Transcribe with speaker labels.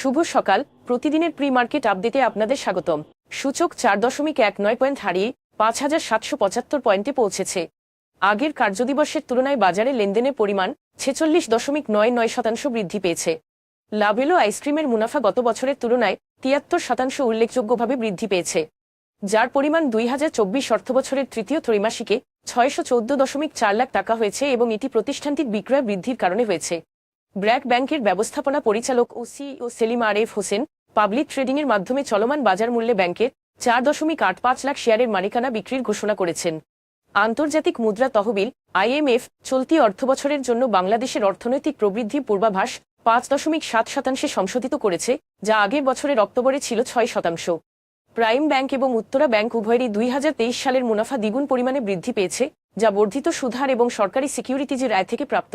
Speaker 1: শুভ সকাল। প্রতিদিনের pre market আপডেটে আপনাদের স্বাগতম। সূচক চার দশমিক এক নয় পয়েন্ট হারিয়ে পাঁচ হাজার সাতশো পঁচাত্তর পয়েন্টে পৌঁছেছে। আগের কার্যদিবসের তুলনায় বাজারে লেনদেনের পরিমাণ ছেচল্লিশ দশমিক নয় নয় শতাংশ বৃদ্ধি পেয়েছে। লাভেলো আইসক্রিমের মুনাফা গত বছরের তুলনায় তিয়াত্তর শতাংশ উল্লেখযোগ্যভাবে বৃদ্ধি পেয়েছে। যার পরিমাণ দুই হাজার চব্বিশ অর্থবছরের তৃতীয় ত্রৈমাসিকে ছয়শো চোদ্দ দশমিক চার লাখ টাকা হয়েছে এবং এটি প্রতিষ্ঠানটির বিক্রয় বৃদ্ধির কারণে হয়েছে। ব্র্যাক ব্যাংকের ব্যবস্থাপনা পরিচালক ও সিইও সেলিম আরেফ হোসেন, পাবলিক ট্রেডিংয়ের মাধ্যমে চলমান বাজার মূল্যে ব্যাংকের চার দশমিক আট পাঁচ লাখ শেয়ারের মালিকানা বিক্রির ঘোষণা করেছেন। আন্তর্জাতিক মুদ্রা তহবিল আইএমএফ চলতি অর্থবছরের জন্য বাংলাদেশের অর্থনৈতিক প্রবৃদ্ধি পূর্বাভাস পাঁচ দশমিক সাত শতাংশে সংশোধিত করেছে, যা আগের বছরের অক্টোবরে ছিল ছয় শতাংশ। প্রাইম ব্যাংক এবং উত্তরা ব্যাংক উভয়েরই দুই হাজার তেইশ সালের মুনাফা দ্বিগুণ পরিমাণে বৃদ্ধি পেয়েছে, যা বর্ধিত সুধার এবং সরকারি সিকিউরিটিজের আয় থেকে প্রাপ্ত।